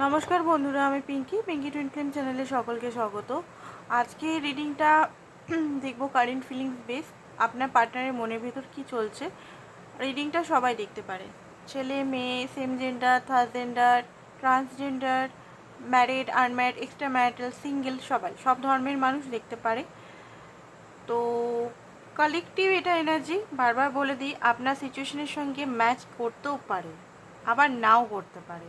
নমস্কার বন্ধুরা, আমি পিঙ্কি পিঙ্কি টুইনক্লিম চ্যানেলে সকলকে স্বাগত। আজকে রিডিংটা দেখব কারেন্ট ফিলিংস বেস আপনার পার্টনারের মনের ভেতর কি চলছে? রিডিংটা সবাই দেখতে পারে। ছেলে, মেয়ে same gender third gender transgender married unmarried extra marital single সবাই, সব ধর্মের মানুষ দেখতে পারে। তো কালেকটিভ এটা এনার্জি বারবার বলে দিই, আপনার সিচুয়েশনের সঙ্গে ম্যাচ করতেও পারে, আবার নাও করতে পারে।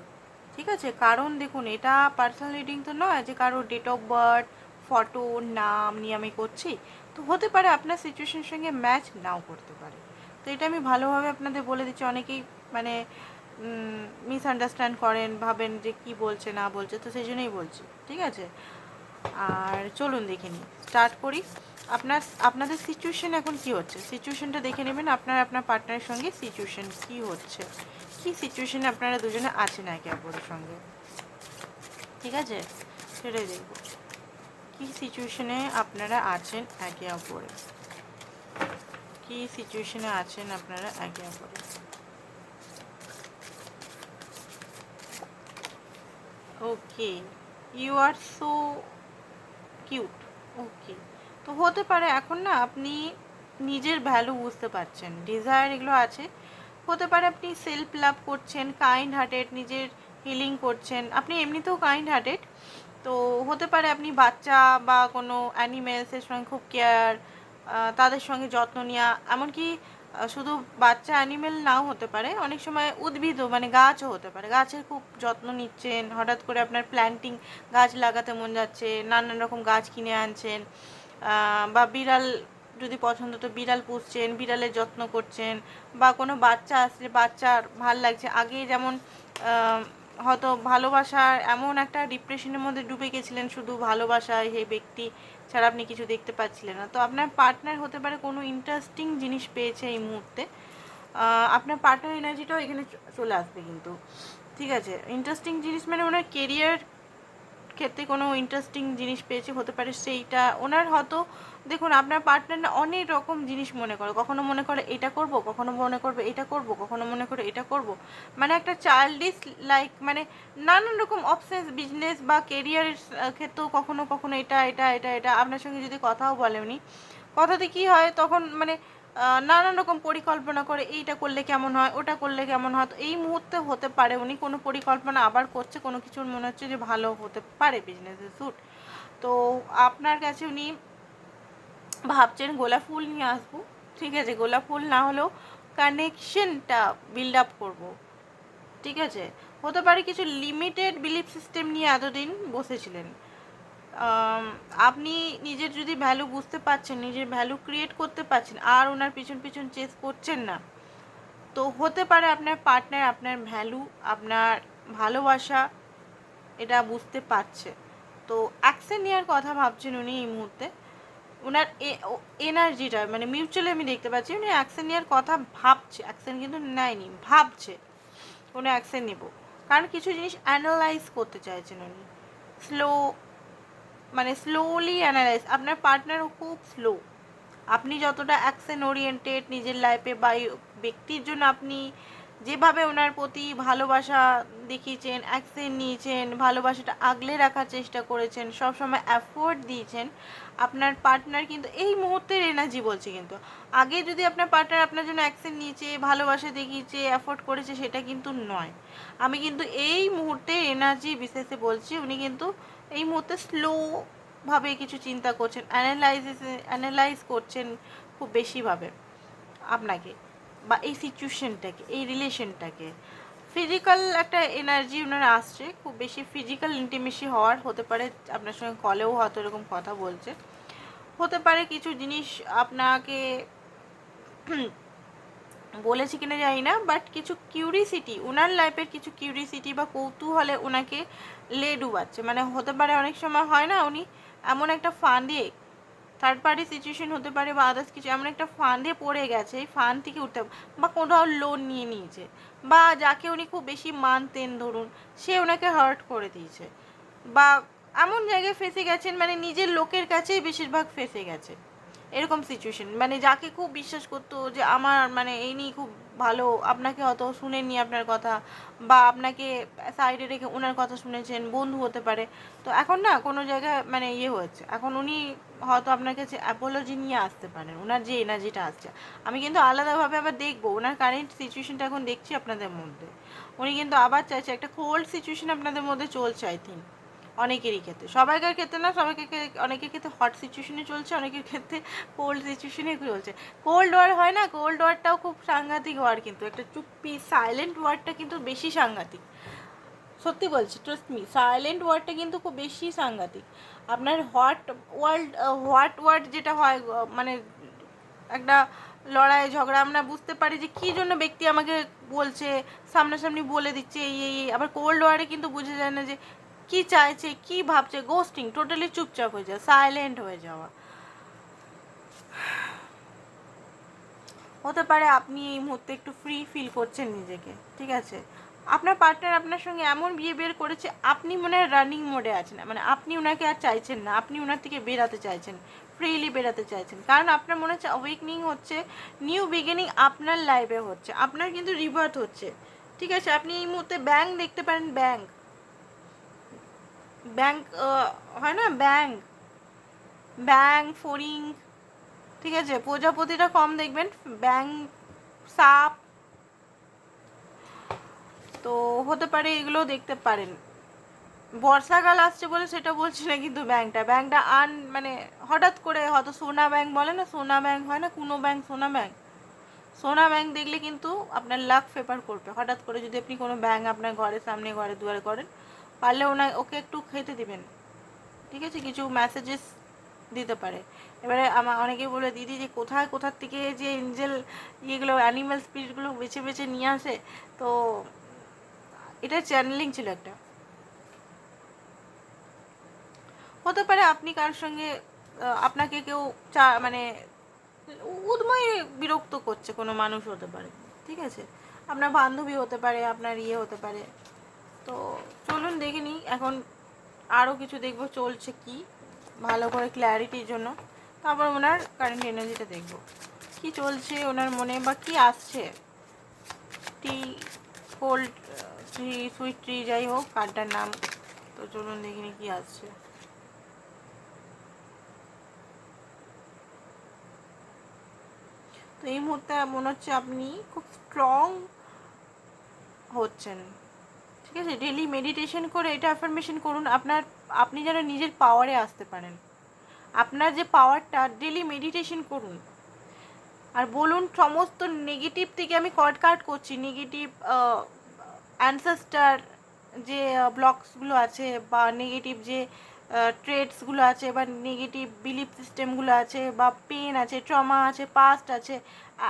ঠিক আছে? কারণ দেখুন, এটা পার্সোনাল রিডিং তো নয় যে কারও ডেট অফ বার্থ ফটো নাম নিয়ে আমি করছি। তো হতে পারে আপনার সিচুয়েশনের সঙ্গে ম্যাচ নাও করতে পারে। তো এটা আমি ভালোভাবে আপনাদের বলে দিচ্ছি। অনেকেই মানে মিসআন্ডারস্ট্যান্ড করেন, ভাবেন যে কি বলছে, না বলছে, তো সেই জন্যই বলছি। ঠিক আছে? আর চলুন দেখে নিই। স্টার্ট করি। আপনার, আপনাদের সিচুয়েশন এখন কি হচ্ছে? সিচুয়েশনটা দেখে নেবেন। আপনার আপনার পার্টনারের সঙ্গে সিচুয়েশন কি হচ্ছে? কি সিচুয়েশনে আপনারা দুজনে আছেন একে অপরের সঙ্গে? ঠিক আছে? সেটাই দেখব। কি সিচুয়েশনে আপনারা আছেন একে অপরে? কি সিচুয়েশনে আছেন আপনারা একে অপরে? Okay you are so cute okay তো হতে পারে এখন না আপনি নিজের ভ্যালু বুঝতে পারছেন। ডিজায়ার এগুলো আছে হতে পারে আপনি সেলফ লাভ করছেন কাইন্ড হার্টেড নিজের হিলিং করছেন। আপনি এমনিতেও কাইন্ড হার্টেড তো হতে পারে আপনি বাচ্চা বা কোনো অ্যানিমেলসের সঙ্গে খুব কেয়ার তাদের সঙ্গে যত্ন নেওয়া, এমনকি শুধু বাচ্চা অ্যানিমেল নাও হতে পারে। অনেক সময় উদ্ভিদও মানে গাছও হতে পারে। গাছের খুব যত্ন নিচ্ছেন, হঠাৎ করে আপনার প্ল্যান্টিং গাছ লাগাতে মন যাচ্ছে, নানান রকম গাছ কিনে আনছেন বা বিড়াল যদি পছন্দ তো বিড়াল পুষছেন, বিড়ালের যত্ন করছেন বা কোনো বাচ্চা আসলে বাচ্চার ভালো লাগছে। আগে যেমন হয়তো ভালোবাসার এমন একটা ডিপ্রেশনের মধ্যে ডুবে গেছিলেন, শুধু ভালোবাসায় সেই ব্যক্তি ছাড়া আপনি কিছু দেখতে পাচ্ছিলেন না। তো আপনার পার্টনার হতে পারে কোনো ইন্টারেস্টিং জিনিস পেয়েছে এই মুহূর্তে। আপনার পার্টনার এনার্জিটাও এখানে চলে আসবে কিন্তু। ঠিক আছে? ইন্টারেস্টিং জিনিস মানে ওনার কেরিয়ার ক্ষেত্রে কোনো ইন্টারেস্টিং জিনিস পেয়েছে, হতে পারে সেইটা। ওনার হয়তো দেখুন, আপনার পার্টনার না অনেক রকম জিনিস মনে করে। কখনো মনে করে এটা করব, কখনো মনে করবে এটা করব, কখনো মনে করে এটা করব। মানে একটা চাইল্ডিস লাইক মানে নানান রকম অপশনস বিজনেস বা কেরিয়ারের ক্ষেত্রেও কখনো কখনো এটা এটা এটা এটা। আপনার সঙ্গে যদি কথাও বলে উনি, কথাতে কি হয়, তখন মানে নানান রকম পরিকল্পনা করে এইটা করলে কেমন হয়, ওটা করলে কেমন হয়। তো এই মুহূর্তে হতে পারে উনি, কোনো পরিকল্পনা আবার করছে, কোনো কিছুর মনে হচ্ছে যে ভালো হতে পারে বিজনেসের স্যুট তো আপনার কাছে উনি ভাবছেন গোলাপ ফুল নিয়ে আসব। ঠিক আছে, গোলাপ ফুল না হলেও কানেকশনটা বিল্ড আপ করব। ঠিক আছে? হতে পারে কিছু লিমিটেড বিলিফ সিস্টেম নিয়ে এতদিন বসেছিলেন। আপনি নিজের যদি ভ্যালু বুঝতে পারছেন, নিজের ভ্যালু ক্রিয়েট করতে পারছেন, আর ওনার পিছন পিছন চেস করছেন না, তো হতে পারে আপনার পার্টনার আপনার ভ্যালু আপনার ভালোবাসা, এটা বুঝতে পারছে। তো অ্যাকশন নেওয়ার কথা ভাবছেন উনি এই মুহূর্তে। ওনার এনার্জিটা মানে মিউচুয়ালি আমি দেখতে পাচ্ছি, উনি অ্যাকশন নেওয়ার কথা ভাবছে অ্যাকশন কিন্তু নেয়নি, ভাবছে, কোনো অ্যাকশন নেব। কারণ কিছু জিনিস অ্যানালাইজ করতে চাইছেন উনি। স্লো মানে স্লোলি অ্যানালাইজ আপনার পার্টনারও খুব স্লো আপনি যতটা অ্যাকশন ওরিয়েন্টেড নিজের লাইফে বা ব্যক্তির জন্য আপনি যেভাবে ওনার প্রতি ভালোবাসা দেখিয়েছেন অ্যাকশন নিয়েছেন, ভালোবাসাটা আগলে রাখার চেষ্টা করেছেন, সবসময় অ্যাফোর্ড দিয়েছেন, আপনার পার্টনার কিন্তু এই মুহূর্তের এনার্জি বলছে কিন্তু। আগে যদি আপনার পার্টনার আপনার জন্য অ্যাকশন নিয়েছে, ভালোবাসা দেখিয়েছে অ্যাফোর্ড করেছে, সেটা কিন্তু নয়। আমি কিন্তু এই মুহূর্তে এনার্জি বিশেষে বলছি, উনি কিন্তু এই মুহূর্তে স্লো ভাবে কিছু চিন্তা করছেন অ্যানালাইসিস অ্যানালাইজ করছেন খুব বেশিভাবে আপনাকে। বা এই সিচুয়েশনটাকে এই রিলেশনটাকে ফিজিক্যাল একটা এনার্জি ওনার আসছে, খুব বেশি ফিজিক্যাল ইন্টিমেসি হওয়ার, হতে পারে আপনার সঙ্গে কলেও হয়তো এরকম কথা বলছে। হতে পারে কিছু জিনিস আপনাকে বলেছি কিনা জানি না বাট কিছু কিউরিসিটি ওনার লাইফের কিছু কিউরিসিটি বা কৌতূহলে ওনাকে লে ডুবাচ্ছে। মানে হতে পারে অনেক সময় হয় না, উনি এমন একটা ফাঁদে থার্ড পার্টি সিচুয়েশন হতে পারে বা আদার্স কিছু, এমন একটা ফান্ডে পড়ে গেছে, এই ফান্ড থেকে উঠতে বা কোথাও লোন নিয়ে নিয়েছে, বা যাকে উনি খুব বেশি মানতেন ধরুন, সে ওনাকে হার্ট করে দিয়েছে, বা এমন জায়গায় ফেসে গেছেন মানে নিজের লোকের কাছেই বেশিরভাগ ফেসে গেছে, এরকম সিচুয়েশন মানে যাকে খুব বিশ্বাস করতো যে আমার মানে এই নিয়ে খুব ভালো, আপনাকে হয়তো শুনেননি আপনার কথা বা আপনাকে সাইডে রেখে ওনার কথা শুনেছেন, বন্ধু হতে পারে। তো এখন না কোনো জায়গায় মানে ইয়ে হয়েছে। এখন উনি হয়তো আপনার কাছে অ্যাপোলজি নিয়ে আসতে পারেন ওনার যে এনার্জিটা আসছে। আমি কিন্তু আলাদাভাবে আবার দেখব ওনার কারেন্ট সিচুয়েশনটা এখন দেখছি আপনাদের মধ্যে। উনি কিন্তু আবার চাইছে, একটা কোল্ড সিচুয়েশন আপনাদের মধ্যে চলছে আই থিঙ্ক অনেকেরই ক্ষেত্রে। সবাইকার ক্ষেত্রে না, সবাইকে অনেকের ক্ষেত্রে হট সিচুয়েশনে চলছে, অনেকের ক্ষেত্রে কোল্ড সিচুয়েশনে চলছে। কোল্ড ওয়ার হয় না কোল্ড ওয়ারটাও খুব সাংঘাতিক ওয়ার কিন্তু, একটা চুপ্পি সাইলেন্ট ওয়ারটা কিন্তু বেশি সাংঘাতিক। সত্যি বলছি ট্রাস্ট মি সাইলেন্ট ওয়ার্ডটা কিন্তু খুব বেশি সাংঘাতিক। আপনার হোয়াট ওয়ার্ল্ড হোয়াট ওয়ার্ড যেটা হয় মানে একটা লড়াই, ঝগড়া, আমরা বুঝতে পারি যে কী জন্য ব্যক্তি আমাকে বলছে, সামনাসামনি বলে দিচ্ছে, এই এই। আবার কোল্ড ওয়ারে কিন্তু বুঝে যায় না যে কি চাইছে, কি ভাবছে? গোস্টিং টোটালি চুপচাপ হয়ে যাওয়া সাইলেন্ট হয়ে যাওয়া। হতে পারে আপনি এই মুহূর্তে একটু ফ্রি ফিল করছেন নিজেকে, ঠিক আছে? আপনার পার্টনার আপনার সঙ্গে এমন বিহেভিয়ার করেছে, আপনি মনে হয় রানিং মোডে আছেন মানে আপনি ওনাকে আর চাইছেন না, আপনি ওনার থেকে বেরাতে চাইছেন ফ্রিলি বেরাতে চাইছেন। কারণ আপনার মনে হচ্ছে অ্যাওয়েকনিং হচ্ছে নিউ বিগিনিং আপনার লাইফে হচ্ছে, আপনার কিন্তু রিভার্ট হচ্ছে, ঠিক আছে? আপনি এই মুহূর্তে ব্যাংক দেখতে পারেন ব্যাংক ব্যাংক হয় না, ব্যাংক ব্যাংক ফড়িং ঠিক আছে, প্রজাপতিটা কম দেখবেন ব্যাং সাপ, তো হতে পারে এগুলো দেখতে পারেন। বর্ষাকাল আসছে বলে সেটা বলছি না, কিন্তু ব্যাংকটা ব্যাংকটা আন মানে হঠাৎ করে হয়তো সোনা ব্যাংক বলে না, সোনা ব্যাংক হয় না, কোনো ব্যাংক, সোনা ব্যাংক। সোনা ব্যাংক দেখলে কিন্তু আপনার লাক ফেভার করবে, হঠাৎ করে যদি আপনি কোনো ব্যাংক আপনার ঘরের সামনে ঘরে দুয়ারে করেন পারলে ওনা ওকে একটু খেতে দিবেন। ঠিক আছে? কিছু মেসেজেস দিতে পারে। এবারে আমার অনেকেই বলে, দিদি, যে কোথায়, কোথার থেকে যে এঞ্জেল ইয়েগুলো অ্যানিম্যাল স্পিরিটগুলো বেছে বেছে নিয়ে আসে? তো এটা চ্যানেলিং ছিল একটা। হতে পারে আপনি কার সঙ্গে আপনাকে কেউ চা মানে উদ্ময় বিরক্ত করছে কোনো মানুষ হতে পারে। ঠিক আছে? আপনার বান্ধবী হতে পারে, আপনার ইয়ে হতে পারে। তো চলুন দেখে নিই, এখন আরও কিছু দেখব, চলছে কি? ভালো করে ক্ল্যারিটির জন্য। তারপর ওনার কারেন্ট এনার্জিটা দেখব। কি চলছে ওনার মনে বা কি আসছে? Tea cold tree sweet tree যাই হোক কার্ডটার নাম। তো চলুন দেখিনি কি আসছে। তো এই মুহূর্তে মনে হচ্ছে আপনি খুব স্ট্রং হচ্ছেন। ঠিক আছে ডেলি মেডিটেশন করে এটা অ্যাফার্মেশন করুন। আপনার, আপনি যেন নিজের পাওয়ারে আসতে পারেন। আপনার যে পাওয়ারটা ডেলি মেডিটেশন করুন। আর বলুন, সমস্ত নেগেটিভ থেকে আমি কট কাট করছি। নেগেটিভ অ্যানসেস্টার যে ব্লকসগুলো আছে বা নেগেটিভ যে ট্রেডসগুলো আছে বা নেগেটিভ বিলিফ সিস্টেমগুলো আছে বা পেন আছে ট্রমা আছে পাস্ট আছে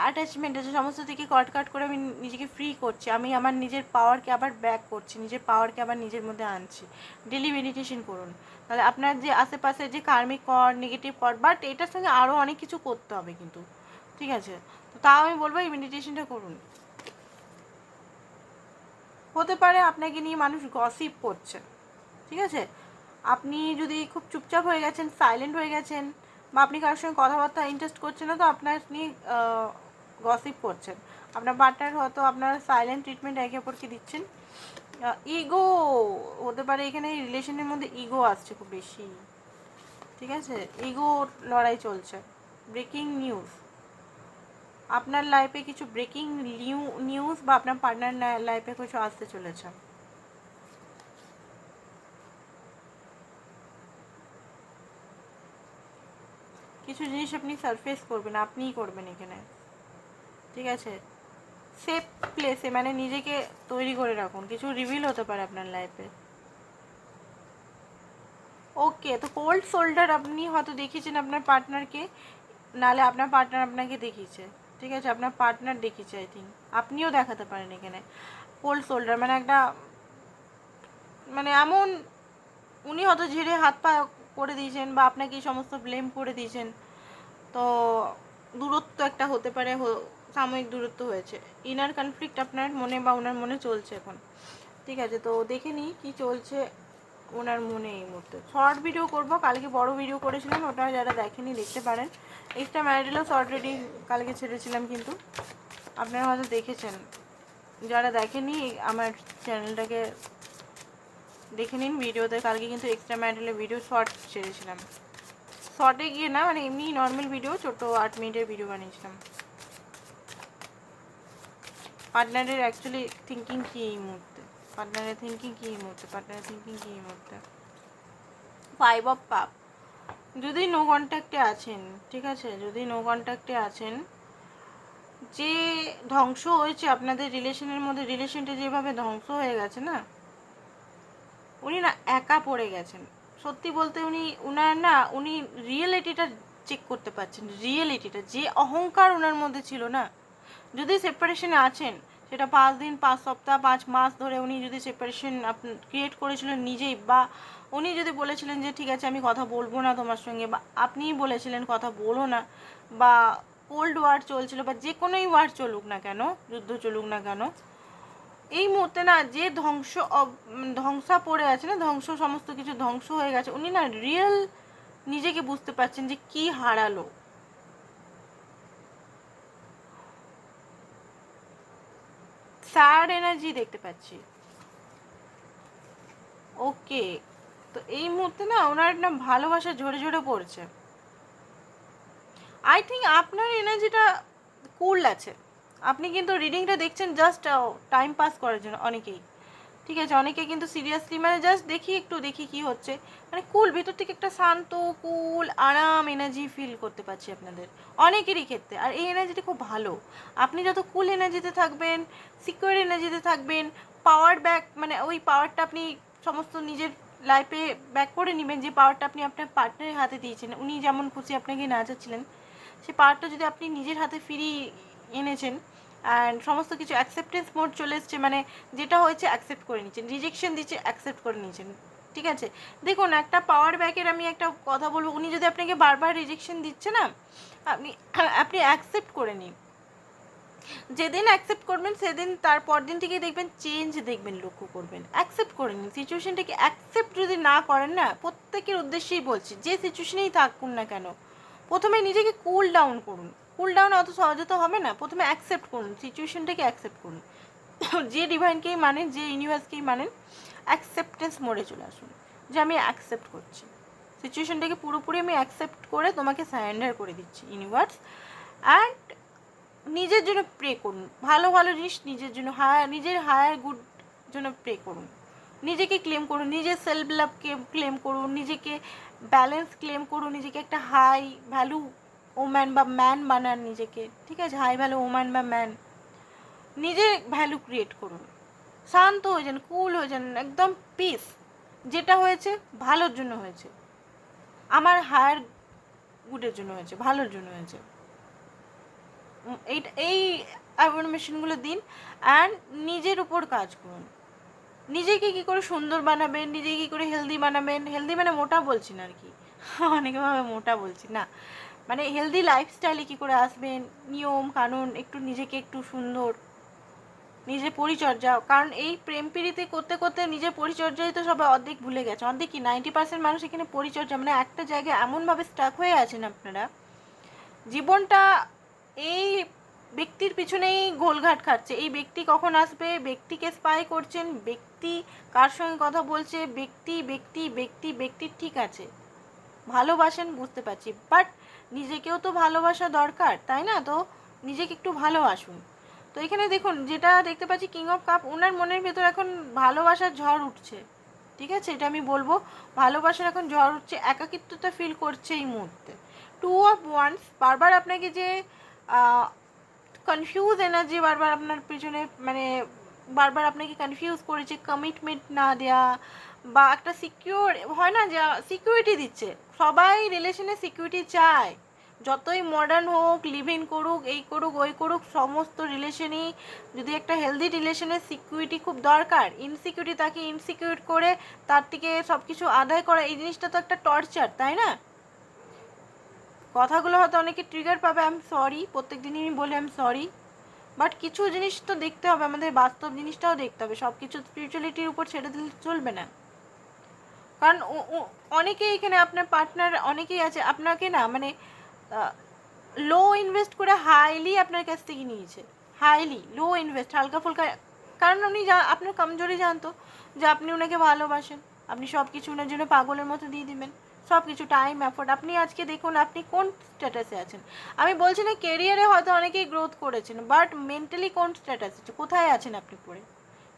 অ্যাটাচমেন্ট আছে, সমস্ত থেকে কট কাট করে আমি নিজেকে ফ্রি করছি। আমি আমার নিজের পাওয়ারকে আবার ব্যাক করছি, নিজের পাওয়ারকে আবার নিজের মধ্যে আনছি। ডেলি মেডিটেশন করুন। তাহলে আপনার যে আশেপাশে যে কার্মিক কর নেগেটিভ কর বাট এটার সঙ্গে আরও অনেক কিছু করতে হবে কিন্তু। ঠিক আছে? তো তাও আমি বলব এই মেডিটেশনটা করুন। হতে পারে আপনাকে নিয়ে মানুষ গসিপ করছে। ঠিক আছে? আপনি যদি খুব চুপচাপ হয়ে গেছেন সাইলেন্ট হয়ে গেছেন, বা আপনি কারোর সঙ্গে কথাবার্তা ইন্টারেস্ট করছেন না, তো আপনার নিয়ে গসিপ করছেন। আপনার পার্টনার হয়তো আপনার সাইলেন্ট ট্রিটমেন্ট একে অপরকে দিচ্ছেন। ইগো হতে পারে এখানে রিলেশনের মধ্যে ইগো আসছে খুব বেশি। ঠিক আছে? ইগো লড়াই চলছে। ব্রেকিং নিউজ আপনার লাইফে কিছু ব্রেকিং নিউ নিউজ বা আপনার পার্টনার লাইফে কিছু আসতে চলেছে। কিছু জিনিস আপনি সারফেস করবেন, আপনিই করবেন এখানে। ঠিক আছে? সেফ প্লেসে মানে নিজেকে তৈরি করে রাখুন। কিছু রিভিল হতে পারে আপনার লাইফে ওকে তো কোল্ড শোল্ডার আপনি হয়তো দেখিয়েছেন আপনার পার্টনারকে নালে আপনার পার্টনার আপনাকে দেখিয়েছে। ঠিক আছে? আপনার পার্টনার দেখিয়েছে আই থিঙ্ক আপনিও দেখাতে পারেন এখানে। কোল্ড শোল্ডার মানে একটা মানে এমন, উনি হয়তো ঝেড়ে হাত পা করে দিয়েছেন বা আপনাকে সমস্ত ব্লেম করে দিয়েছেন। তো দূরত্ব একটা হতে পারে সাময়িক দূরত্ব হয়েছে। ইনার কনফ্লিক্ট আপনার মনে বা ওনার মনে চলছে এখন। ঠিক আছে, তো দেখে নিই কী চলছে ওনার মনে এই মুহূর্তে। শর্ট ভিডিও করব, কালকে বড় ভিডিও করেছিলাম, ওটা যারা দেখেনি দেখতে পারেন। এক্সট্রা ম্যারিডালও শর্ট রেডি কালকে ছেড়েছিলাম কিন্তু। আপনারা হয়তো দেখেছেন। যারা দেখেনি, আমার চ্যানেলটাকে দেখে নিন ভিডিওতে কালকে কিন্তু এক্সট্রা ম্যাটেরিয়ালের ভিডিও শর্ট ছেড়েছিলাম। শর্টে গিয়ে না মানে এমনি নর্মাল ভিডিও ছোটো আট মিনিটের ভিডিও বানিয়েছিলাম। পার্টনারের অ্যাকচুয়ালি থিঙ্কিং কী এই মুহূর্তে? পার্টনারের থিঙ্কিং কী এই মুহূর্তে? পার্টনারের থিঙ্কিং কী এই মুহূর্তে? ফাইভ অফ পাপ। যদি নো কন্ট্যাক্টে আছেন, ঠিক আছে? যদি নো কন্ট্যাক্টে আছেন, যে ধ্বংস হয়েছে, আপনাদের রিলেশনের মধ্যে রিলেশনটা যেভাবে ধ্বংস হয়ে গেছে না, উনি না একা পড়ে গেছেন। সত্যি বলতে উনি, উনার না, উনি রিয়েলিটিটা চেক করতে পারছেন, রিয়েলিটিটা, যে অহংকার ওনার মধ্যে ছিল না। যদি সেপারেশনে আছেন, সেটা পাঁচ দিন, পাঁচ সপ্তাহ, পাঁচ মাস ধরে উনি যদি সেপারেশন ক্রিয়েট করেছিলেন নিজেই, বা উনি যদি বলেছিলেন যে, ঠিক আছে, আমি কথা বলব না তোমার সঙ্গে, বা আপনিই বলেছিলেন, কথা বলো না, বা কোল্ড ওয়ার চলছিল, বা যে কোনোই ওয়ার চলুক না কেন, যুদ্ধ চলুক না কেন এই মুহূর্তে না যে ধ্বংস ধ্বংসা পড়ে আছে না, ধ্বংস, সমস্ত কিছু ধ্বংস হয়ে গেছে, উনি না রিয়েল নিজেকে বুঝতে পারছেন যে কি হারালো। স্যাড এনার্জি দেখতে পাচ্ছি। ওকে তো এই মুহূর্তে না ওনার না ভালোবাসা ঝরে ঝরে পড়ছে। আই থিঙ্ক আপনার এনার্জিটা কুল আছে। আপনি কিন্তু রিডিংটা দেখছেন জাস্ট টাইম পাস করার জন্য অনেকেই। ঠিক আছে, অনেকে কিন্তু সিরিয়াসলি মানে জাস্ট দেখি একটু, দেখি কি হচ্ছে। মানে কুল ভেতর থেকে একটা শান্ত কুল আরাম এনার্জি ফিল করতে পারছি আপনাদের। অনেকেরই ক্ষেত্রে। আর এই এনার্জিটা খুব ভালো। আপনি যত কুল এনার্জিতে থাকবেন সিকিউর এনার্জিতে থাকবেন পাওয়ার ব্যাক মানে ওই পাওয়ারটা আপনি সমস্ত নিজের লাইফে ব্যাক করে নেবেন, যে পাওয়ারটা আপনি আপনার পার্টনারের হাতে দিয়েছেন, উনি যেমন খুশি আপনাকে নাচাচ্ছিলেন সেই পাওয়ারটা যদি আপনি নিজের হাতে ফিরিয়ে এনেছেন। অ্যান্ড সমস্ত কিছু অ্যাকসেপ্টেন্স মোড চলে এসছে মানে যেটা হয়েছে অ্যাকসেপ্ট করে নিচ্ছেন রিজেকশন দিচ্ছে অ্যাকসেপ্ট করে নিয়েছেন ঠিক আছে? দেখুন, একটা পাওয়ার ব্যাকের আমি একটা কথা বলব, উনি যদি আপনাকে বারবার রিজেকশন দিচ্ছে না, আপনি আপনি অ্যাকসেপ্ট করে নিন। যেদিন অ্যাকসেপ্ট করবেন, সেদিন তার পর দিন থেকে দেখবেন চেঞ্জ দেখবেন, লক্ষ্য করবেন। অ্যাকসেপ্ট করে নিন। সিচুয়েশনটাকে অ্যাকসেপ্ট যদি না করেন না, প্রত্যেকের উদ্দেশ্যেই বলছি, যে সিচুয়েশনেই থাকুন না কেন, প্রথমে নিজেকে কুল ডাউন করুন। কুল ডাউন অত সহজে তো হবে না। প্রথমে অ্যাকসেপ্ট করুন সিচুয়েশনটাকে অ্যাকসেপ্ট করুন। যে ডিভাইনকেই মানেন, যে ইউনিভার্সকেই মানেন অ্যাকসেপ্টেন্স মোড়ে চলে আসুন, যে আমি অ্যাকসেপ্ট করছি। সিচুয়েশনটাকে পুরোপুরি আমি অ্যাকসেপ্ট করে তোমাকে সারেন্ডার করে দিচ্ছি ইউনিভার্স অ্যান্ড নিজের জন্য প্রে করুন। ভালো ভালো জিনিস নিজের জন্য হায়ার নিজের হায়ার গুড জন্য প্রে করুন। নিজেকে ক্লেম করুন, নিজের সেলফ লাভকে ক্লেম করুন, নিজেকে ব্যালেন্স ক্লেম করুন, নিজেকে একটা হাই ভ্যালু ওম্যান বা ম্যান বানান নিজেকে। ঠিক আছে? হাই ভ্যালু ওম্যান বা ম্যান। নিজের ভ্যালু ক্রিয়েট করুন। শান্ত হয়ে যান, কুল হয়ে যান, একদম পিস। যেটা হয়েছে ভালোর জন্য হয়েছে। আমার হায়ার গুডের জন্য হয়েছে, ভালোর জন্য হয়েছে। এইটা, এই অ্যাফার্মেশনগুলো দিন অ্যান্ড নিজের উপর কাজ করুন। নিজেকে কী করে সুন্দর বানাবেন, নিজেকে কী করে হেলদি বানাবেন? হেলদি মানে মোটা বলছি না আর কি। অনেকে ভাবে মোটা বলছি, না। মানে হেলদি লাইফস্টাইলে কী করে আসবেন? নিয়ম, কানুন, একটু নিজেকে একটু সুন্দর, নিজের পরিচর্যা। কারণ এই প্রেম প্রীতি করতে করতে নিজের পরিচর্যাই তো সবাই অর্ধেক ভুলে গেছে। অর্ধেক কি? নাইনটি পার্সেন্ট মানুষ এখানে পরিচর্যা মানে একটা জায়গায় এমনভাবে স্টাক হয়ে আছেন আপনারা। জীবনটা এই ব্যক্তির পিছনেই গোলঘাট খাচ্ছে এই ব্যক্তি কখন আসবে? ব্যক্তিকে স্পাই করছেন, ব্যক্তি কার সঙ্গে কথা বলছে? ব্যক্তি ব্যক্তি ব্যক্তি ব্যক্তি ঠিক আছে। ভালোবাসেন, বুঝতে পারছি। বাট নিজেকেও তো ভালোবাসা দরকার, তাই না? তো নিজেকে একটু ভালোবাসুন। তো এখানে দেখুন, যেটা দেখতে পাচ্ছি কিং অফ কাপ ওনার মনের ভেতর এখন ভালোবাসার ঝড় উঠছে। ঠিক আছে? এটা আমি বলব, ভালোবাসার এখন ঝড় উঠছে, একাকিত্বতা ফিল করছে এই মুহূর্তে। টু অফ ওয়ান্স বারবার আপনাকে যে কনফিউজ এনার্জি বারবার আপনার পিছনে মানে বারবার আপনাকে কনফিউজ করেছে কমিটমেন্ট না দেয়া, বা একটা সিকিউর হয় না যে সিকিউরিটি দিচ্ছে। সবাই রিলেশনে সিকিউরিটি চায়। যতই মডার্ন হোক লিভ ইন করুক, এই করুক, ওই করুক, সমস্ত রিলেশনই যদি একটা হেলদি রিলেশনের সিকিউরিটি খুব দরকার ইনসিকিউরিটি তাকে ইনসিকিউর করে তার থেকে সব কিছু আদায় করা, এই জিনিসটা তো একটা টর্চার তাই না? কথাগুলো হয়তো অনেকে ট্রিগার পাবে আই এম সরি প্রত্যেক দিনই আমি বলি আই এম সরি বাট কিছু জিনিস তো দেখতে হবে, আমাদের বাস্তব জিনিসটাও দেখতে হবে সব কিছু স্পিরিচুয়ালিটির উপর ছেড়ে দিলে চলবে না। কারণ অনেকেই এখানে আপনার পার্টনার অনেকেই আছে, আপনাকে না মানে লো ইনভেস্ট করে হাইলি আপনার কাছ থেকে নিয়েছে। হাইলি লো ইনভেস্ট হালকা ফুলকা। কারণ উনি যা, আপনার কমজোরি জানতো যে আপনি ওনাকে ভালোবাসেন। আপনি সব কিছু ওনার জন্য পাগলের মতো দিয়ে দিবেন। সব কিছু টাইম এফোর্ট আপনি আজকে দেখুন, আপনি কোন স্ট্যাটাসে আছেন? আমি বলছি না কেরিয়ারে হয়তো অনেকেই গ্রোথ করেছেন বাট মেন্টালি কোন স্ট্যাটাস আছে? কোথায় আছেন আপনি পড়ে?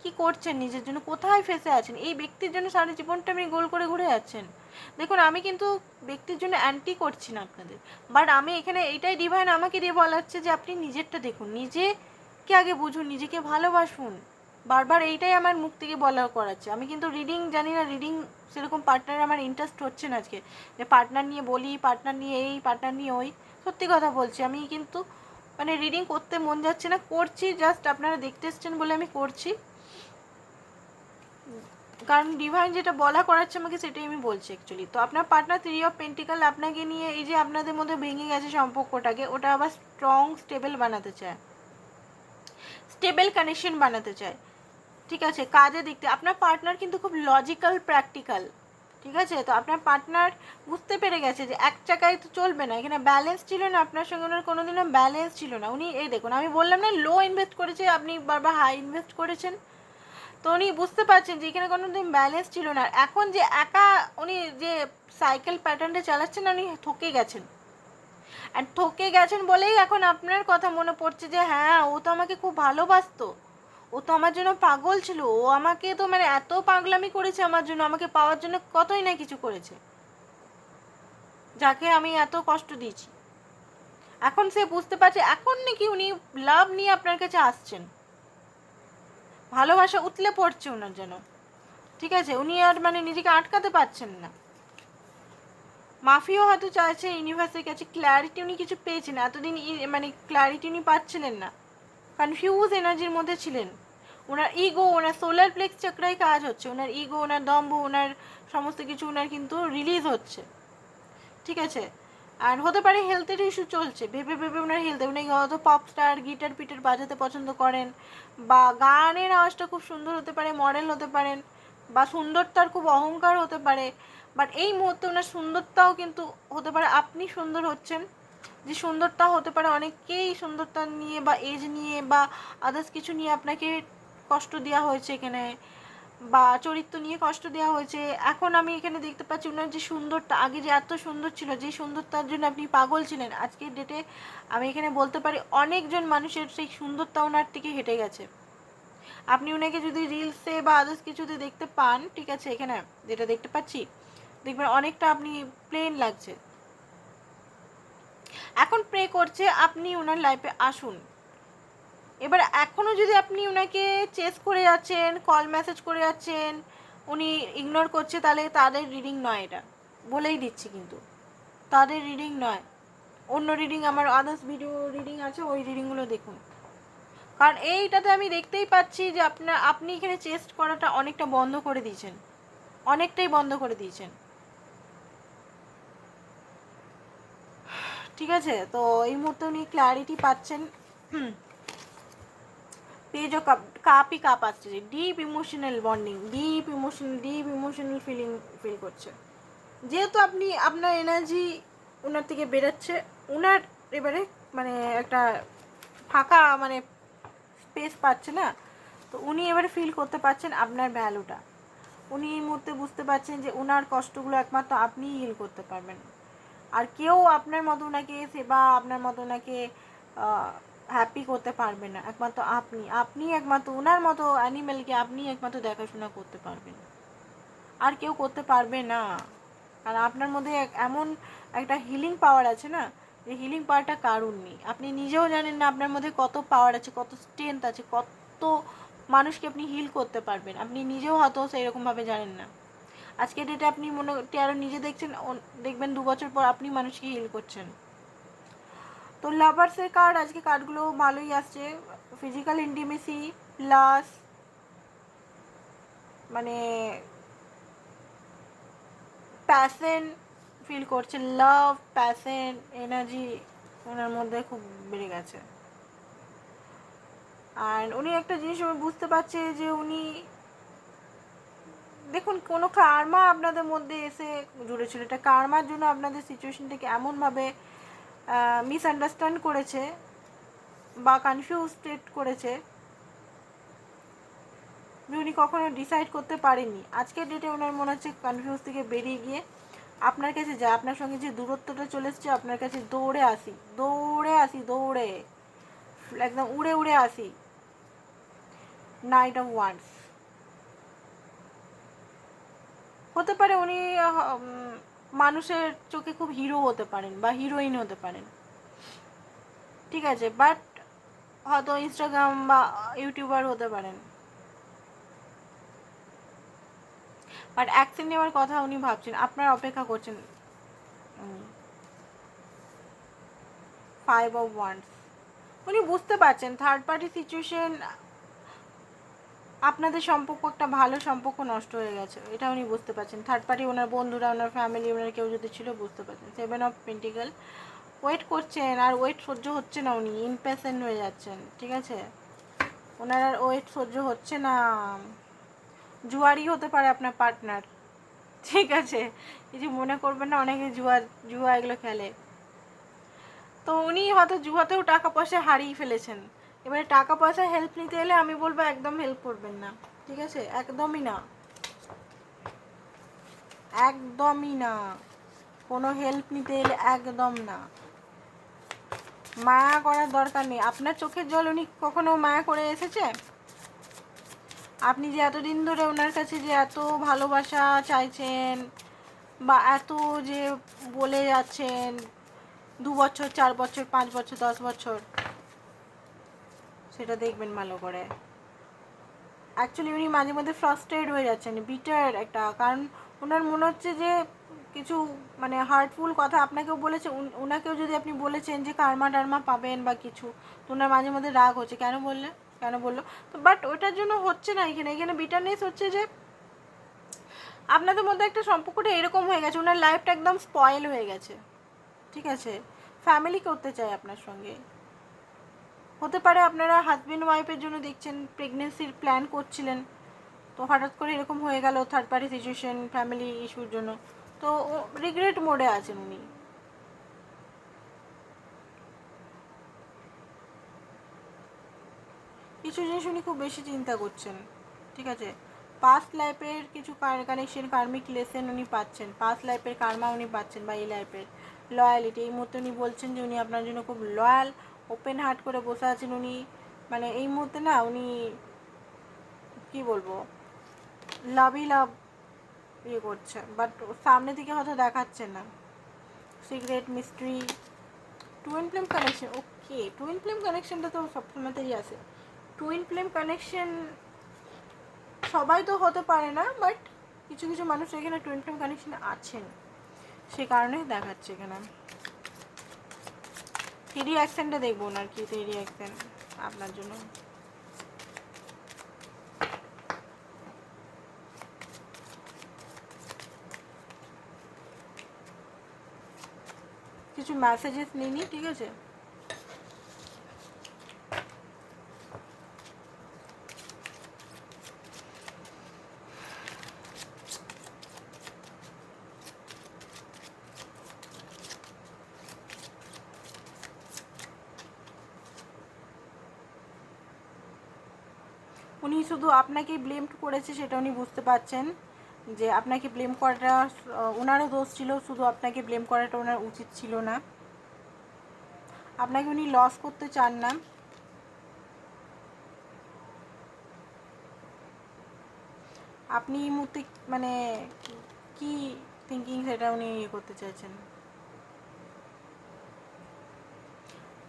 কি করছেন নিজের জন্য? কোথায় ফেসে আছেন? এই ব্যক্তির জন্য সারা জীবনটা আপনি গোল করে ঘুরে যাচ্ছেন দেখুন, আমি কিন্তু ব্যক্তির জন্য অ্যান্টি করছি না আপনাদের। বাট আমি এখানে এইটাই ডিভাইন আমাকে দিয়ে বলাচ্ছে যে আপনি নিজেরটা দেখুন। নিজেকে আগে বুঝুন, নিজেকে ভালোবাসুন। বারবার এইটাই আমার মুখ থেকে বলা করাচ্ছে। আমি কিন্তু রিডিং জানি না রিডিং সেরকম পার্টনার আমার ইন্টারেস্ট হচ্ছে না আজকে। যে পার্টনার নিয়ে বলি পার্টনার নিয়ে এই পার্টনার নিয়ে ওই। সত্যি কথা বলছি, আমি কিন্তু মানে রিডিং করতে মন যাচ্ছে না। করছি জাস্ট আপনারা দেখতে এসছেন বলে আমি করছি। কারণ ডিভাইন যেটা বলা করাচ্ছে আমাকে সেটাই আমি বলছি অ্যাকচুয়ালি তো আপনার পার্টনার থ্রি অফ পেন্টিকাল আপনাকে নিয়ে এই যে আপনাদের মধ্যে ভেঙে গেছে সম্পর্কটাকে, ওটা আবার স্ট্রং স্টেবল বানাতে চায়। স্টেবল কানেকশন বানাতে চায়। ঠিক আছে? কাজে দেখতে আপনার পার্টনার কিন্তু খুব লজিক্যাল প্র্যাকটিক্যাল ঠিক আছে? তো আপনার পার্টনার বুঝতে পেরে গেছে যে এক চাকায় তো চলবে না। এখানে ব্যালেন্স ছিল না, আপনার সঙ্গে ওনার কোনোদিনও ব্যালেন্স ছিল না। উনি, এই দেখুন, আমি বললাম না লো ইনভেস্ট করেছে, আপনি বারবার হাই ইনভেস্ট করেছেন। তো উনি বুঝতে পারছেন যে এখানে কোনো দিন ব্যালেন্স ছিল না। এখন যে একা উনি যে সাইকেল প্যাটার্নটা চালাচ্ছেন, উনি ঠকে গেছেন। অ্যান্ড ঠকে গেছেন বলেই এখন আপনার কথা মনে পড়ছে যে হ্যাঁ ও তো আমাকে খুব ভালোবাসতো। ও তো আমার জন্য পাগল ছিল। ও আমাকে তো মানে এত পাগলামি করেছে আমার জন্য, আমাকে পাওয়ার জন্য কতই না কিছু করেছে। যাকে আমি এত কষ্ট দিয়েছি। এখন সে বুঝতে পারছে, এখন নাকি উনি লাভ নিয়ে আপনার কাছে আসছেন। ভালোবাসা উতলে পড়ছে ওনার যেন। ঠিক আছে? উনি আর মানে নিজেকে আটকাতে পারছেন না। মাফিও হয়তো চাইছে ইউনিভার্সের কাছে ক্ল্যারিটি উনি কিছু পেয়েছেন এতদিন মানে ক্ল্যারিটি উনি পাচ্ছিলেন না। কনফিউজ এনার্জির মধ্যে ছিলেন। ওনার ইগো ওনার সোলার প্লেক্স চক্রাই কাজ হচ্ছে। ওনার ইগো ওনার দম্ভ ওনার সমস্ত কিছু ওনার কিন্তু রিলিজ হচ্ছে। ঠিক আছে? আর হতে পারে হেলথের ইস্যু চলছে। ভেবে ভেবে ওনার হেলথ উনি হয়তো পপ স্টার গিটার পিটার বাজাতে পছন্দ করেন বা গানের আওয়াজটা খুব সুন্দর হতে পারে মডেল হতে পারেন বা সুন্দরতার খুব অহংকার হতে পারে। বাট এই মুহূর্তে ওনার সুন্দরতাও কিন্তু হতে পারে, আপনি সুন্দর হচ্ছেন। যে সুন্দরতা হতে পারে অনেকেই সুন্দরতা নিয়ে বা এজ নিয়ে বা আদার্স কিছু নিয়ে আপনাকে কষ্ট দেওয়া হয়েছে এখানে। বা চরিত্র নিয়ে কষ্ট দেওয়া হয়েছে। এখন আমি এখানে দেখতে পাচ্ছি ওনার যে সুন্দরটা, আগে যে এত সুন্দর ছিল, যে সুন্দরতার জন্য আপনি পাগল ছিলেন, আজকের ডেটে আমি এখানে বলতে পারি অনেকজন মানুষের সেই সুন্দরতা ওনার থেকে হেঁটে গেছে। আপনি ওনাকে যদি রিলসে বা আদার্স কিছুতে দেখতে পান, ঠিক আছে, এখানে যেটা দেখতে পাচ্ছি, দেখবেন অনেকটা আপনি প্লেন লাগছে। এখন প্রে করছে আপনি ওনার লাইফে আসুন। এবার এখনও যদি আপনি ওনাকে চেস করে যাচ্ছেন কল মেসেজ করে যাচ্ছেন, উনি ইগনোর করছে, তাহলে তাদের রিডিং নয় এটা। বলেই দিচ্ছি কিন্তু। তাদের রিডিং নয়। অন্য রিডিং আমার আদার্স ভিডিও রিডিং আছে, ওই রিডিংগুলো দেখুন। কারণ এইটাতে আমি দেখতেই পাচ্ছি যে আপনার আপনি এখানে চেস্ট করাটা অনেকটা বন্ধ করে দিয়েছেন। অনেকটাই বন্ধ করে দিয়েছেন। ঠিক আছে? তো এই মুহূর্তে উনি ক্ল্যারিটি পাচ্ছেন। হুম পেজও কাপ কাপই কাপ আসছে deep emotional bonding deep emotion deep emotional feeling feel করছে। যেহেতু আপনি আপনার এনার্জি ওনার থেকে বেরোচ্ছে ওনার এবারে মানে একটা ফাঁকা মানে স্পেস পাচ্ছে না, তো উনি এবারে ফিল করতে পারছেন আপনার ভ্যালুটা উনি এই মুহূর্তে বুঝতে পারছেন যে ওনার কষ্টগুলো একমাত্র আপনিই হিল করতে পারবেন। আর কেউ আপনার মতো ওনাকে সেবা, আপনার মতো ওনাকে হ্যাপি করতে পারবে না। একমাত্র আপনি আপনি একমাত্র ওনার মতো অ্যানিমেলকে আপনি একমাত্র দেখাশোনা করতে পারবেন। আর কেউ করতে পারবে না। কারণ আপনার মধ্যে এমন একটা হিলিং পাওয়ার আছে না, যে হিলিং পাওয়ারটা কারুর নেই। আপনি নিজেও জানেন না আপনার মধ্যে কত পাওয়ার আছে, কত স্ট্রেংথ আছে, কত মানুষকে আপনি হিল করতে পারবেন। আপনি নিজেও হয়তো সেই রকমভাবে জানেন না। আজকে ডেটে আপনি মনে আরও নিজে দেখছেন দেখবেন দু বছর পর আপনি মানুষকে হিল করছেন। তো লাভার্সের কার্ড আজকে কার্ডগুলো ভালোই আসছে। ফিজিক্যাল ইন্টিমেসি প্লাস মানে প্যাশন ফিল করছে। লাভ প্যাশন এনার্জি ওনার মধ্যে খুব বেড়ে গেছে। আর উনি একটা জিনিস আমি বুঝতে পারছে যে উনি দেখুন, কোনো কার্মা আপনাদের মধ্যে এসে জুড়েছিল। এটা কার্মার জন্য আপনাদের সিচুয়েশনটাকে এমনভাবে মিসআন্ডারস্ট্যান্ড করেছে বা কনফিউজ স্টেট করেছে। উনি কখনো ডিসাইড করতে পারেননি। আজকের ডেটে ওনার মনে হচ্ছে কনফিউজ থেকে বেরিয়ে গিয়ে আপনার কাছে যা আপনার সঙ্গে যে দূরত্বটা চলে এসছে, আপনার কাছে দৌড়ে আসি। দৌড়ে আসি, দৌড়ে। একদম উড়ে উড়ে আসি। নাইট অফ ওয়ান্স হতে পারে উনি মানুষের চোখে খুব হিরো হতে পারেন বা হিরোইন হতে পারেন। ঠিক আছে বাট হয়তো ইনস্টাগ্রাম বা ইউটিউবার হতে পারেন। বাট অ্যাকশন নেওয়ার কথা উনি ভাবছেন, আপনার অপেক্ষা করছেন। ফাইভ অফ ওয়ান্স উনি বুঝতে পারছেন থার্ড পার্টি সিচুয়েশন আপনাদের সম্পর্ক একটা ভালো সম্পর্ক নষ্ট হয়ে গেছে, এটা উনি বুঝতে পারছেন। থার্ড পার্টি ওনার বন্ধুরা, ওনার ফ্যামিলি ওনার কেউ যদি ছিল বুঝতে পারছেন। সেভেন অফ পেন্টিক্যাল ওয়েট করছেন আর ওয়েট সহ্য হচ্ছে না উনি ইনপেশেন্ট হয়ে যাচ্ছেন, ঠিক আছে? ওনার আর ওয়েট সহ্য হচ্ছে না। জুয়ারি হতে পারে আপনার পার্টনার ঠিক আছে? কিছু মনে করবেন না, অনেকে জুয়া জুয়া এগুলো খেলে। তো উনি হয়তো জুয়াতেও টাকা পয়সা হারিয়ে ফেলেছেন। এবারে টাকা পয়সা হেল্প নিতে এলে আমি বলব একদম হেল্প করবেন না, ঠিক আছে? একদমই না। একদমই না। কোনো হেল্প নিতে এলে একদম না। মায়া করার দরকার নেই। আপনার চোখের জল উনি কখনো মায়া করে এসেছে? আপনি যে এতদিন ধরে ওনার কাছে যে এত ভালোবাসা চাইছেন বা এত যে বলে যাচ্ছেন, দু বছর, চার বছর, পাঁচ বছর, দশ বছর সেটা দেখবেন ভালো করে। অ্যাকচুয়ালি উনি মাঝে মধ্যে ফ্রাস্ট্রেট হয়ে যাচ্ছেন বিটার একটা, কারণ ওনার মনে হচ্ছে যে কিছু মানে হার্টফুল কথা আপনাকেও বলেছে ওনাকেও যদি আপনি বলেছেন যে কারমা টারমা পাবেন বা কিছু, তো ওনার মাঝে মধ্যে রাগ হচ্ছে। কেন বললে? কেন বলল? তো বাট ওটার জন্য হচ্ছে না এখানে। এখানে বিটারনেস হচ্ছে যে আপনাদের মধ্যে একটা সম্পর্কটা এরকম হয়ে গেছে ওনার লাইফটা একদম স্পয়েল হয়ে গেছে। ঠিক আছে? ফ্যামিলি করতে চাই আপনার সঙ্গে। হতে পারে আপনারা হাজবেন্ড ওয়াইফের জন্য দেখছেন প্রেগনেন্সির প্ল্যান করছিলেন। তো হঠাৎ করে এরকম হয়ে গেল থার্ড পার্টি সিচুয়েশন ফ্যামিলি ইস্যুর জন্য। তো রিগ্রেট মোডে আছেন উনি। কিছু জিনিস উনি খুব বেশি চিন্তা করছেন, ঠিক আছে? পাস্ট লাইফের কিছু কানেকশন কার্মিক লেসেন উনি পাচ্ছেন। পাস্ট লাইফের কার্মা উনি পাচ্ছেন বা এই লাইফের লয়ালিটি এই মুহূর্তে উনি বলছেন যে উনি আপনার জন্য খুব লয়াল ওপেন হার্ট করে বসে আছেন উনি। মানে এই মুহূর্তে না উনি, কি বলব লাভই লাভ ইয়ে করছে বাট সামনে থেকে হয়তো দেখাচ্ছে না। Cigarette mystery twin flame connection okay twin flame কানেকশনটা তো সবসময়তেই আছে। টুইন ফ্লেম কানেকশন সবাই তো হতে পারে না বাট কিছু কিছু মানুষ এখানে টুইন ফ্লেম কানেকশন আছেন। সে কারণে দেখাচ্ছে এখানে। রিয়াকশানটা দেখব ওনার কি থ্রি রিয়াকশান আপনার জন্য। কিছু মেসেজেস নিনি ঠিক আছে? উনি শুধু আপনাকেই ব্লেম করেছে, সেটা উনি বুঝতে পারছেন যে আপনাকে ব্লেম করাটা ওনারও দোষ ছিল, শুধু আপনাকে ব্লেম করাটা ওনার উচিত ছিল না। আপনাকে উনি লস করতে চান না। আপনি এই মুহূর্তে মানে কি থিঙ্কিং সেটা উনি ইয়ে করতে চাইছেন?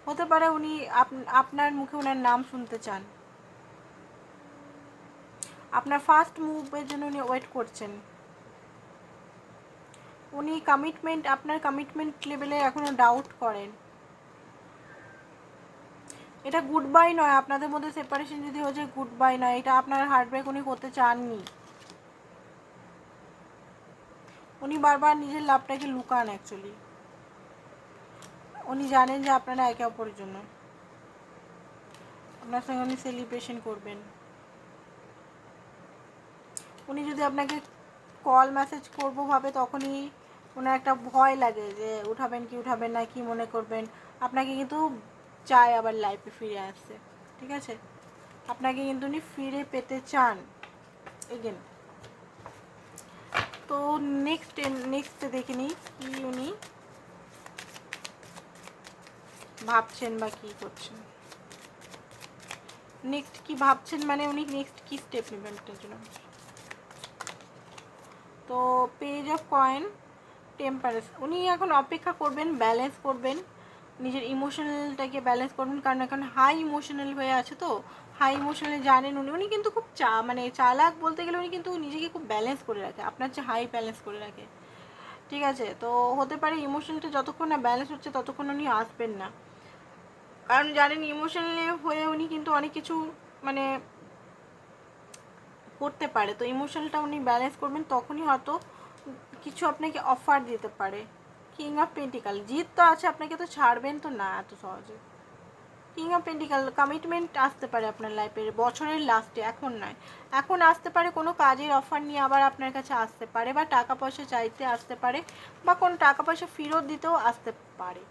হতে পারে উনি আপ- আপনার মুখে ওনার নাম শুনতে চান। আপনার ফার্স্ট মুভের জন্য উনি ওয়েট করছেন। উনি কমিটমেন্ট আপনার কমিটমেন্ট লেভেলে এখনও ডাউট করেন। এটা গুড বাই নয়, আপনাদের মধ্যে সেপারেশন যদি হয়ে যায় গুড বাই নয়। এটা আপনার হার্ট ব্রেক উনি করতে চাননি। উনি বারবার নিজের লাভটাকে লুকান অ্যাকচুয়ালি উনি জানেন যে আপনারা একে অপরের জন্য। আপনার সঙ্গে উনি সেলিব্রেশন করবেন। উনি যদি আপনাকে কল মেসেজ করব ভাবে, তখনই ওনার একটা ভয় লাগে যে উঠাবেন কি উঠাবেন না, কি মনে করবেন। আপনাকে কিন্তু চায় আবার লাইফে ফিরে আসতে, ঠিক আছে? আপনাকে কিন্তু উনি ফিরে পেতে চান। এগেন তো নেক্সট নেক্সট দেখে নিই কি উনি ভাবছেন বা কি করছেন। নেক্সট কি ভাবছেন মানে উনি নেক্সট কি স্টেপ নেবেন জন্য? তো পেজ অফ কয়েন টেম্পারেস উনি এখন অপেক্ষা করবেন ব্যালেন্স করবেন, নিজের ইমোশনালটাকে ব্যালেন্স করবেন, কারণ এখন হাই ইমোশনাল হয়ে আছে তো হাই ইমোশনাল জানেন উনি উনি কিন্তু খুব চা মানে চালাক বলতে গেলে উনি কিন্তু নিজেকে খুব ব্যালেন্স করে রাখে, আপনার চেয়ে হাই ব্যালেন্স করে রাখে, ঠিক আছে? তো হতে পারে ইমোশনটা যতক্ষণ না ব্যালেন্স হচ্ছে, ততক্ষণ উনি আসবেন না। কারণ জানেন ইমোশনাল হয়ে উনি কিন্তু অনেক কিছু মানে করতে পারে। তো ইমোশনালটা উনি ব্যালেন্স করবেন, তখনই হয়তো কিছু আপনাকে অফার দিতে পারে। কিং অফ পেন্টিকাল জিত তো আছে, আপনাকে তো ছাড়বেন তো না এত সহজে। কিং অফ পেন্টিকাল কমিটমেন্ট আসতে পারে আপনার লাইফের বছরের লাস্টে এখন নয়। এখন আসতে পারে, কোনো কাজের অফার নিয়ে আবার আপনার কাছে আসতে পারে, বা টাকা পয়সা চাইতে আসতে পারে, বা কোনো টাকা পয়সা ফেরত দিতেও আসতে পারে।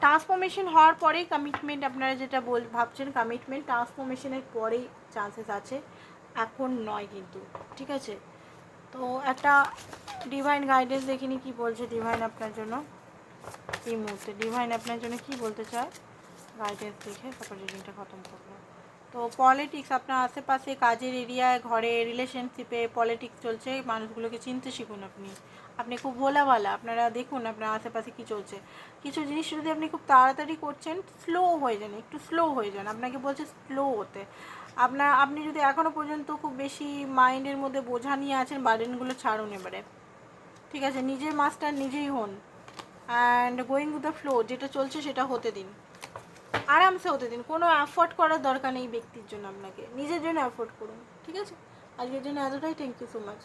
ট্রান্সফরমেশন হওয়ার পরেই কমিটমেন্ট আপনারা যেটা বল, ভাবছেন কমিটমেন্ট ট্রান্সফরমেশনের পরেই চান্সেস আছে। এখন নয় কিন্তু, ঠিক আছে? তো একটা ডিভাইন গাইডেন্স দেখিনি কি বলছে ডিভাইন আপনার জন্য? এই মুহূর্তে ডিভাইন আপনার জন্য কি বলতে চায়? গাইডেন্স দেখে তারপর রিডিংটা খতম করব তো পলিটিক্স আপনার আশেপাশে কাজের এরিয়ায় ঘরে রিলেশনশিপে পলিটিক্স চলছে, মানুষগুলোকে চিনতে শিখুন আপনি। আপনি খুব ভোলাভালা, আপনারা দেখুন আপনার আশেপাশে কি চলছে। কিছু জিনিস যদি আপনি খুব তাড়াতাড়ি করছেন স্লো হয়ে যান, একটু স্লো হয়ে যান। আপনাকে বলছে স্লো হতে। আপনার আপনি যদি এখনও পর্যন্ত খুব বেশি মাইন্ডের মধ্যে বোঝা নিয়ে আছেন, বার্ডেনগুলো ছাড়ুন এবারে। ঠিক আছে, নিজের মাস্টার নিজেই হন। And going with the flow, যেটা চলছে সেটা হতে দিন। আরামসে হতে দিন। কোনো অ্যাফোর্ড করার দরকার নেই ব্যক্তির জন্য আপনাকে। নিজের জন্য অ্যাফোর্ড করুন। ঠিক আছে? আজকের জন্য এতটাই। Thank you so much